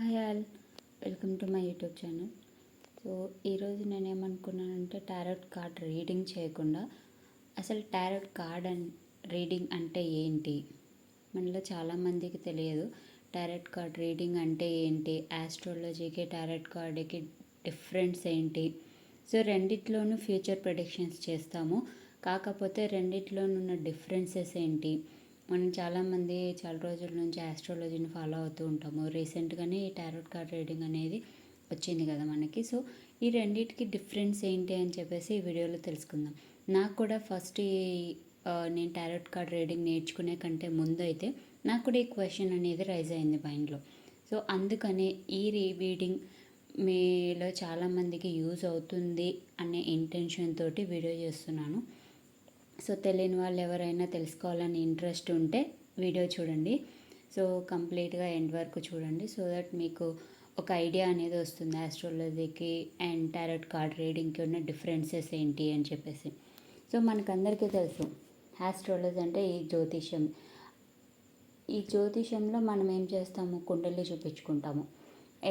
Hi all welcome to my YouTube channel. So ఈరోజు నేను ఏమనుకున్నానంటే tarot card reading చేయకుండా అసలు టారోట్ కార్డ్ అండ్ రీడింగ్ అంటే ఏంటి? మనలో చాలామందికి తెలియదు టారోట్ కార్డ్ రీడింగ్ అంటే ఏంటి? ఆస్ట్రాలజీకి టారోట్ కార్డ్కి డిఫరెన్స్ ఏంటి? సో రెండిట్లోనూ ఫ్యూచర్ ప్రొడిక్షన్స్ చేస్తాము. కాకపోతే రెండిట్లోనూ ఉన్న డిఫరెన్సెస్ ఏంటి? మనం చాలామంది చాలా రోజుల నుంచి ఆస్ట్రాలజీని ఫాలో అవుతూ ఉంటాము. రీసెంట్గానే ఈ టారోట్ కార్డ్ రీడింగ్ అనేది వచ్చింది కదా మనకి. సో ఈ రెండింటికి డిఫరెన్స్ ఏంటి అని చెప్పేసి ఈ వీడియోలో తెలుసుకుందాం. నాకు కూడా ఫస్ట్ ఈ నేను టారోట్ కార్డ్ రీడింగ్ నేర్చుకునే కంటే ముందు అయితే నాకు కూడా ఈ క్వశ్చన్ అనేది రైజ్ అయింది మైండ్లో సో అందుకనే ఈ రీ రీడింగ్ మీలో చాలామందికి యూజ్ అవుతుంది అనే ఇంటెన్షన్ తోటి వీడియో చేస్తున్నాను. సో తెలియని వాళ్ళు ఎవరైనా తెలుసుకోవాలని ఇంట్రెస్ట్ ఉంటే వీడియో చూడండి. సో కంప్లీట్గా ఎండ్ వరకు చూడండి. సో దట్ మీకు ఒక ఐడియా అనేది వస్తుంది ఆస్ట్రాలజీకి అండ్ టారెట్ కార్డ్ రీడింగ్కి ఉన్న డిఫరెన్సెస్ ఏంటి అని చెప్పేసి. సో మనకందరికీ తెలుసు ఆస్ట్రాలజీ అంటే ఈ జ్యోతిష్యం. ఈ జ్యోతిష్యంలో మనం ఏం చేస్తాము? కుండలి చూపించుకుంటాము.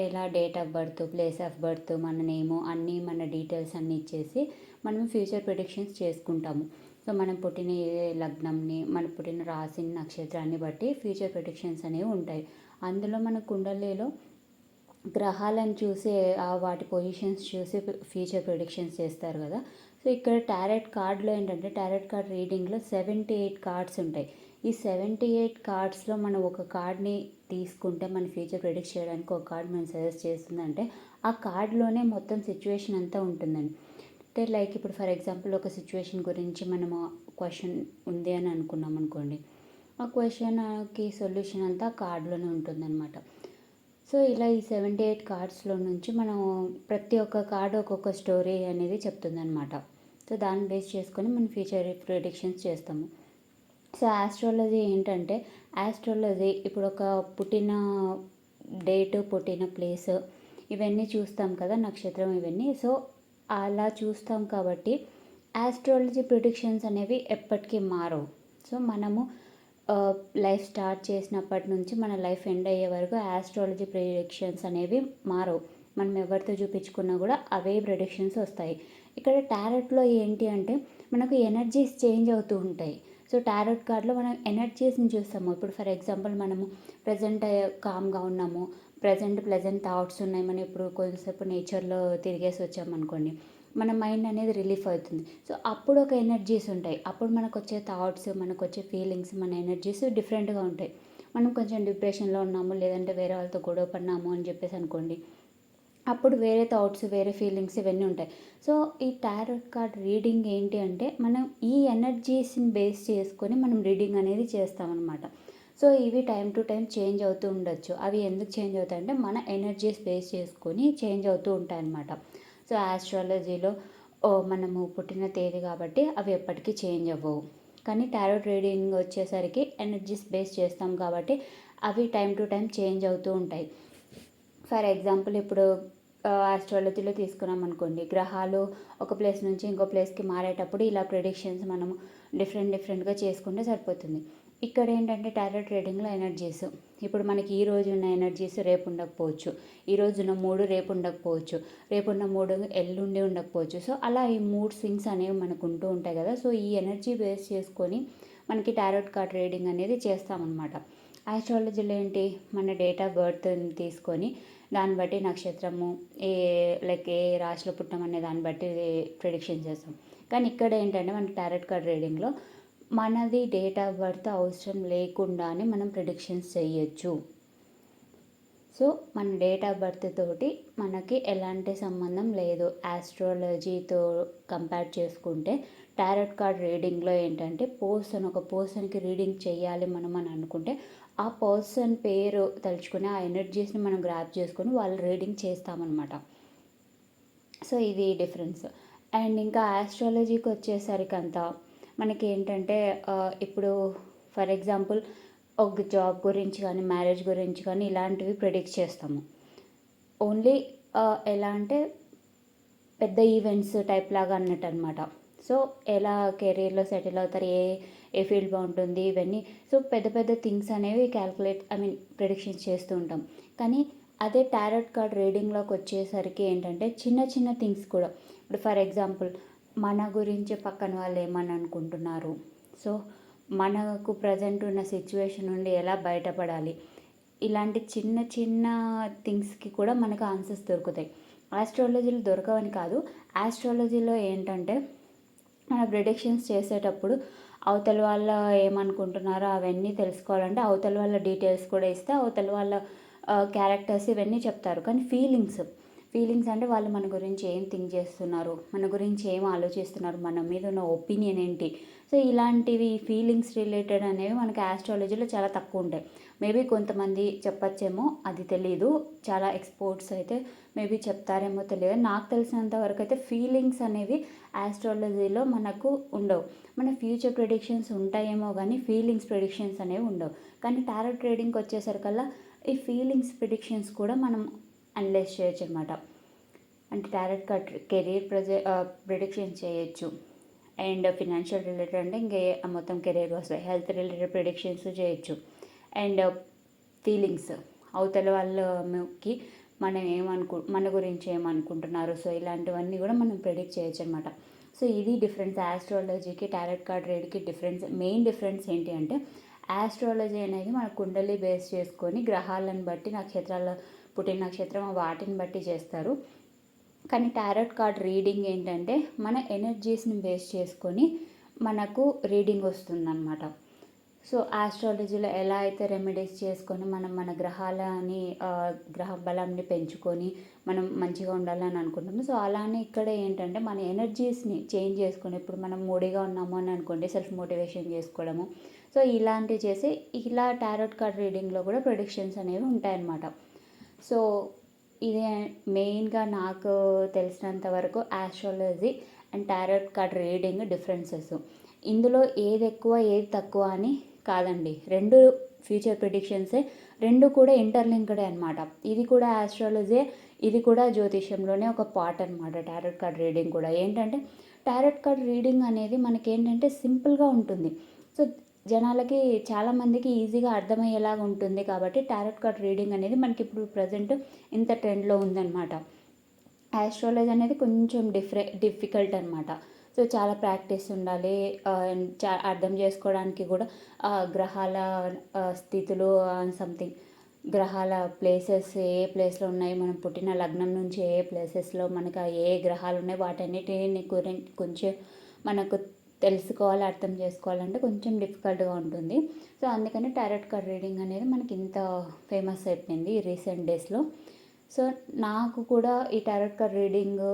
ఎలా date of birth place of birth మన నేము అన్నీ మన డీటెయిల్స్ అన్నీ ఇచ్చేసి మనం ఫ్యూచర్ ప్రిడిక్షన్స్ చేసుకుంటాము. సో మనం పుట్టిన ఏ లగ్నంని మన పుట్టిన రాసిన నక్షత్రాన్ని బట్టి ఫ్యూచర్ ప్రొడిక్షన్స్ అనేవి ఉంటాయి. అందులో మన కుండలిలో గ్రహాలను చూసి వాటి పొజిషన్స్ చూసి ఫ్యూచర్ ప్రొడిక్షన్స్ చేస్తారు కదా. సో ఇక్కడ టారెట్ కార్డ్లో ఏంటంటే టారెట్ కార్డ్ రీడింగ్లో సెవెంటీ ఎయిట్ కార్డ్స్ ఉంటాయి. ఈ సెవెంటీ ఎయిట్ కార్డ్స్లో మనం ఒక కార్డ్ని తీసుకుంటే మన ఫ్యూచర్ ప్రిడిక్ట్ చేయడానికి ఒక కార్డ్ మనం సజెస్ట్ చేస్తుందంటే ఆ కార్డ్లోనే మొత్తం సిచ్యువేషన్ అంతా ఉంటుందండి. అంటే లైక్ ఇప్పుడు ఫర్ ఎగ్జాంపుల్ ఒక సిచ్యువేషన్ గురించి మనము క్వశ్చన్ ఉంది అని అనుకున్నాం అనుకోండి. ఆ క్వశ్చన్కి సొల్యూషన్ అంతా కార్డులోనే ఉంటుందన్నమాట. సో ఇలా ఈ సెవెంటీ ఎయిట్ కార్డ్స్లో నుంచి మనం ప్రతి ఒక్క కార్డు ఒక్కొక్క స్టోరీ అనేది చెప్తుందన్నమాట. సో దాన్ని బేస్ చేసుకొని మనం ఫ్యూచర్ ప్రిడిక్షన్స్ చేస్తాము. సో ఆస్ట్రాలజీ ఏంటంటే ఆస్ట్రాలజీ ఇప్పుడు ఒక పుట్టిన డేట్ పుట్టిన ప్లేస్ ఇవన్నీ చూస్తాం కదా నక్షత్రం ఇవన్నీ. సో అలా చూస్తాం కాబట్టి ఆస్ట్రాలజీ ప్రిడిక్షన్స్ అనేవి ఎప్పటికీ మారవు. సో మనము లైఫ్ స్టార్ట్ చేసినప్పటి నుంచి మన లైఫ్ ఎండ్ అయ్యే వరకు ఆస్ట్రాలజీ ప్రిడిక్షన్స్ అనేవి మారవు. మనం ఎవరితో చూపించుకున్నా కూడా అవే ప్రిడిక్షన్స్ వస్తాయి. ఇక్కడ టారెట్లో ఏంటి అంటే మనకు ఎనర్జీస్ చేంజ్ అవుతూ ఉంటాయి. సో టారెట్ కార్డ్లో మనం ఎనర్జీస్ని చూస్తాము. ఇప్పుడు ఫర్ ఎగ్జాంపుల్ మనము ప్రజెంట్ కామ్గా ఉన్నాము. ప్రజెంట్ ప్లెజెంట్ థాట్స్ ఉన్నాయి. మనం ఇప్పుడు కొంతసేపు నేచర్లో తిరిగేసి వచ్చామనుకోండి మన మైండ్ అనేది రిలీఫ్ అవుతుంది. సో అప్పుడు ఒక ఎనర్జీస్ ఉంటాయి. అప్పుడు మనకు వచ్చే థాట్స్ మనకు వచ్చే ఫీలింగ్స్ మన ఎనర్జీస్ డిఫరెంట్గా ఉంటాయి. మనం కొంచెం డిప్రెషన్లో ఉన్నాము లేదంటే వేరే వాళ్ళతో గొడవ పడినాము అని చెప్పేసి అనుకోండి అప్పుడు వేరే థాట్స్ వేరే ఫీలింగ్స్ ఇవన్నీ ఉంటాయి. సో ఈ టారో కార్డ్ రీడింగ్ ఏంటి అంటే మనం ఈ ఎనర్జీస్ని బేస్ చేసుకొని మనం రీడింగ్ అనేది చేస్తామన్నమాట. సో ఇవి టైం టు టైం చేంజ్ అవుతూ ఉండొచ్చు. అవి ఎందుకు చేంజ్ అవుతాయంటే మన ఎనర్జీస్ బేస్ చేసుకొని చేంజ్ అవుతూ ఉంటాయి అన్నమాట సో ఆస్ట్రాలజీలో మనము పుట్టిన తేదీ కాబట్టి అవి ఎప్పటికీ చేంజ్ అవ్వవు. కానీ టారో రీడింగ్ వచ్చేసరికి ఎనర్జీస్ బేస్ చేస్తాం కాబట్టి అవి టైం టు టైం చేంజ్ అవుతూ ఉంటాయి. ఫర్ ఎగ్జాంపుల్ ఇప్పుడు ఆస్ట్రాలజీలో తీసుకున్నాం అనుకోండి. గ్రహాలు ఒక ప్లేస్ నుంచి ఇంకో ప్లేస్కి మారేటప్పుడు ఇలా ప్రిడిక్షన్స్ మనము డిఫరెంట్ డిఫరెంట్గా చేసుకుంటే సరిపోతుంది. ఇక్కడ ఏంటంటే టారెట్ రీడింగ్లో ఎనర్జీస్. ఇప్పుడు మనకి ఈ రోజు ఉన్న ఎనర్జీస్ రేపు ఉండకపోవచ్చు. ఈ రోజు ఉన్న మూడు రేపు ఉండకపోవచ్చు. రేపు ఉన్న మూడు ఎల్లుండి ఉండకపోవచ్చు. సో అలా ఈ మూడు స్వింగ్స్ అనేవి మనకు ఉంటూ ఉంటాయి కదా. సో ఈ ఎనర్జీ బేస్ చేసుకొని మనకి టారోట్ కార్డ్ రీడింగ్ అనేది చేస్తామన్నమాట. ఆస్ట్రాలజీలో ఏంటి? మన డేట్ ఆఫ్ బర్త్ని తీసుకొని దాన్ని బట్టి నక్షత్రము ఏ లైక్ ఏ రాశిలో పుట్టమనే దాన్ని బట్టి ప్రిడిక్షన్ చేస్తాం. కానీ ఇక్కడ ఏంటంటే మన టారెట్ కార్డ్ రీడింగ్లో మనది డేట్ ఆఫ్ బర్త్ అవసరం లేకుండానే మనం ప్రిడిక్షన్స్ చేయొచ్చు. సో మన డేట్ ఆఫ్ బర్త్ తోటి మనకి ఎలాంటి సంబంధం లేదు. ఆస్ట్రాలజీతో కంపేర్ చేసుకుంటే టారెట్ కార్డ్ రీడింగ్లో ఏంటంటే పర్సన్ ఒక పర్సన్కి రీడింగ్ చేయాలి మనం అని అనుకుంటే ఆ పర్సన్ పేరు తలుచుకుని ఆ ఎనర్జీస్ని మనం గ్రాప్ చేసుకొని వాళ్ళు రీడింగ్ చేస్తామన్నమాట. సో ఇది డిఫరెన్స్ అండ్ ఇంకా ఆస్ట్రాలజీకి వచ్చేసరికి అంతా మనకి ఏంటంటే ఇప్పుడు ఫర్ ఎగ్జాంపుల్ ఒక జాబ్ గురించి కానీ మ్యారేజ్ గురించి కానీ ఇలాంటివి ప్రిడిక్ట్ చేస్తాము. ఓన్లీ ఎలా అంటే పెద్ద ఈవెంట్స్ టైప్ లాగా అన్నట్టు అనమాట సో ఎలా కెరీర్లో సెటిల్ అవుతారు ఏ ఏ ఫీల్డ్ బాగుంటుంది ఇవన్నీ. సో పెద్ద పెద్ద థింగ్స్ అనేవి క్యాల్కులేట్ ఐ మీన్ ప్రిడిక్షన్స్ చేస్తూ ఉంటాం. కానీ అదే టారెట్ కార్డ్ రీడింగ్లోకి వచ్చేసరికి ఏంటంటే చిన్న చిన్న థింగ్స్ కూడా. ఇప్పుడు ఫర్ ఎగ్జాంపుల్ మన గురించి పక్కన వాళ్ళు ఏమని అనుకుంటున్నారు సో మనకు ప్రజెంట్ ఉన్న సిచ్యువేషన్ నుండి ఎలా బయటపడాలి? ఇలాంటి చిన్న చిన్న థింగ్స్కి కూడా మనకు ఆన్సర్స్ దొరుకుతాయి. ఆస్ట్రాలజీలో దొరకవని కాదు. ఆస్ట్రాలజీలో ఏంటంటే మన ప్రిడిక్షన్స్ చేసేటప్పుడు అవతల వాళ్ళ ఏమనుకుంటున్నారో అవన్నీ తెలుసుకోవాలంటే అవతల వాళ్ళ డీటెయిల్స్ కూడా ఇస్తే అవతల వాళ్ళ క్యారెక్టర్స్ ఇవన్నీ చెప్తారు. కానీ ఫీలింగ్స్ ఫీలింగ్స్ అంటే వాళ్ళు మన గురించి ఏం థింక్ చేస్తున్నారు? మన గురించి ఏం ఆలోచిస్తున్నారు? మన మీద ఉన్న ఒపీనియన్ ఏంటి? సో ఇలాంటివి ఫీలింగ్స్ రిలేటెడ్ అనేవి మనకి ఆస్ట్రాలజీలో చాలా తక్కువ ఉంటాయి. మేబీ కొంతమంది చెప్పచ్చేమో అది తెలీదు. చాలా ఎక్స్పోర్ట్స్ అయితే మేబీ చెప్తారేమో తెలియదు. నాకు తెలిసినంత వరకు అయితే ఫీలింగ్స్ అనేవి ఆస్ట్రాలజీలో మనకు ఉండవు. మన ఫ్యూచర్ ప్రిడిక్షన్స్ ఉంటాయేమో కానీ ఫీలింగ్స్ ప్రిడిక్షన్స్ అనేవి ఉండవు. కానీ టారో ట్రేడింగ్కి వచ్చేసరికల్లా ఈ ఫీలింగ్స్ ప్రిడిక్షన్స్ కూడా మనం అనలైజ్ చేయొచ్చు అనమాట అంటే టారెట్ కార్డ్ కెరీర్ ప్రజె ప్రిడిక్షన్ చేయొచ్చు. అండ్ ఫినాన్షియల్ రిలేటెడ్ అంటే ఇంకే మొత్తం కెరీర్ వస్తాయి హెల్త్ రిలేటెడ్ ప్రిడిక్షన్స్ చేయొచ్చు. అండ్ ఫీలింగ్స్ అవతల వాళ్ళకి మనం ఏమనుకు మన గురించి ఏమనుకుంటున్నారు? సో ఇలాంటివన్నీ కూడా మనం ప్రిడిక్ట్ చేయొచ్చు అనమాట సో ఇది డిఫరెన్స్. ఆస్ట్రాలజీకి టారెట్ కార్డ్ రీడ్కి డిఫరెన్స్. మెయిన్ డిఫరెన్స్ ఏంటి అంటే ఆస్ట్రాలజీ అనేది మన కుండలి బేస్ చేసుకొని గ్రహాలను బట్టి నక్షత్రాల పుట్టిన నక్షత్రం వాటిని బట్టి చేస్తారు. కానీ టారట్ కార్డ్ రీడింగ్ ఏంటంటే మన ఎనర్జీస్ని బేస్ చేసుకొని మనకు రీడింగ్ వస్తుందన్నమాట. సో ఆస్ట్రాలజీలో ఎలా అయితే రెమెడీస్ చేసుకొని మనం మన గ్రహాలని గ్రహ బలాన్ని పెంచుకొని మనం మంచిగా ఉండాలని అనుకుంటాము సో అలానే ఇక్కడ ఏంటంటే మన ఎనర్జీస్ని చేంజ్ చేసుకొని ఇప్పుడు మనం మూడీగా ఉన్నాము అని అనుకోండి సెల్ఫ్ మోటివేషన్ చేసుకోవడము. సో ఇలాంటివి చేసి ఇలా టారోట్ కార్డ్ రీడింగ్లో కూడా ప్రొడిక్షన్స్ అనేవి ఉంటాయన్నమాట. సో ఇదే మెయిన్గా నాకు తెలిసినంత వరకు astrology and tarot card reading differences. ఇందులో ఏది ఎక్కువ ఏది తక్కువ అని కాదండి. రెండు ఫ్యూచర్ ప్రిడిక్షన్సే రెండు కూడా ఇంటర్లింక్డే అనమాట ఇది కూడా ఆస్ట్రాలజీ ఇది కూడా జ్యోతిష్యంలోనే ఒక పార్ట్ అనమాట టారెట్ కార్డ్ రీడింగ్ కూడా. ఏంటంటే టారెట్ కార్డ్ రీడింగ్ అనేది మనకి ఏంటంటే సింపుల్గా ఉంటుంది. సో జనాలకి చాలామందికి ఈజీగా అర్థమయ్యేలాగా ఉంటుంది కాబట్టి టారెట్ కార్డ్ రీడింగ్ అనేది మనకి ఇప్పుడు ప్రజెంట్ ఇంత ట్రెండ్లో ఉందన్నమాట. ఆస్ట్రాలజీ అనేది కొంచెం డిఫరె డిఫికల్ట్ అనమాట సో చాలా ప్రాక్టీస్ ఉండాలి. చా అర్థం చేసుకోవడానికి కూడా గ్రహాల స్థితులు సంథింగ్. గ్రహాల ప్లేసెస్ ఏ ప్లేస్లో ఉన్నాయి? మనం పుట్టిన లగ్నం నుంచి ఏ ప్లేసెస్లో మనకు ఏ గ్రహాలు ఉన్నాయి? వాటన్నిటిని గురించి కొంచెం మనకు తెలుసుకోవాలి అర్థం చేసుకోవాలంటే కొంచెం డిఫికల్ట్గా ఉంటుంది. సో అందుకని టారెట్ కార్డ్ రీడింగ్ అనేది మనకి ఇంత ఫేమస్ అయిపోయింది ఈ రీసెంట్ డేస్లో. సో నాకు కూడా ఈ టారెట్ కార్డ్ రీడింగ్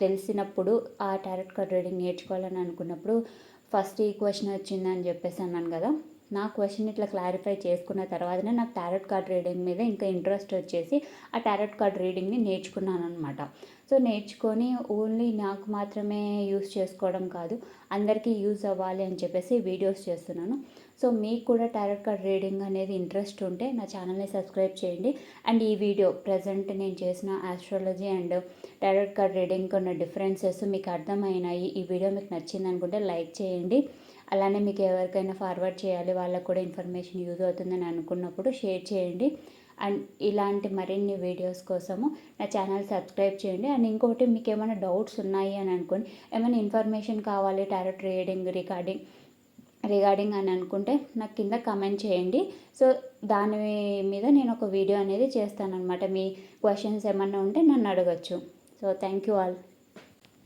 తెలిసినప్పుడు ఆ టారెట్ కార్డ్ రీడింగ్ నేర్చుకోవాలని అనుకున్నప్పుడు ఫస్ట్ ఈ క్వశ్చన్ వచ్చిందని చెప్పేసి అన్నాను కదా. నా క్వశ్చన్ ఇట్లా క్లారిఫై చేసుకున్న తర్వాతనే నాకు టారెట్ కార్డ్ రీడింగ్ మీద ఇంకా ఇంట్రెస్ట్ వచ్చేసి ఆ టారెట్ కార్డ్ రీడింగ్ని నేర్చుకున్నాను అనమాట సో నేర్చుకొని ఓన్లీ నాకు మాత్రమే యూస్ చేసుకోవడం కాదు అందరికీ యూజ్ అవ్వాలి అని చెప్పేసి వీడియోస్ చేస్తున్నాను. సో మీకు కూడా టారెట్ కార్డ్ రీడింగ్ అనేది ఇంట్రెస్ట్ ఉంటే నా ఛానల్ని సబ్స్క్రైబ్ చేయండి. అండ్ ఈ వీడియో ప్రజెంట్ నేను చేసిన astrology and tarot card reading ఉన్న డిఫరెన్సెస్ మీకు అర్థమైనాయి ఈ వీడియో మీకు నచ్చింది అనుకుంటే లైక్ చేయండి. అలానే మీకు ఎవరికైనా ఫార్వర్డ్ చేయాలి వాళ్ళకు కూడా ఇన్ఫర్మేషన్ యూజ్ అవుతుందని అనుకున్నప్పుడు షేర్ చేయండి. అండ్ ఇలాంటి మరిన్ని వీడియోస్ కోసము నా ఛానల్ సబ్స్క్రైబ్ చేయండి. అండ్ ఇంకొకటి మీకు ఏమైనా డౌట్స్ ఉన్నాయి అని అనుకోండి ఏమైనా ఇన్ఫర్మేషన్ కావాలి టారో ట్రేడింగ్ రికార్డింగ్ రిగార్డింగ్ అని అనుకుంటే నాకు కింద కమెంట్ చేయండి. సో దాని మీద నేను ఒక వీడియో అనేది చేస్తాను అనమాట మీ క్వశ్చన్స్ ఏమన్నా ఉంటే నన్ను అడగచ్చు. So thank you all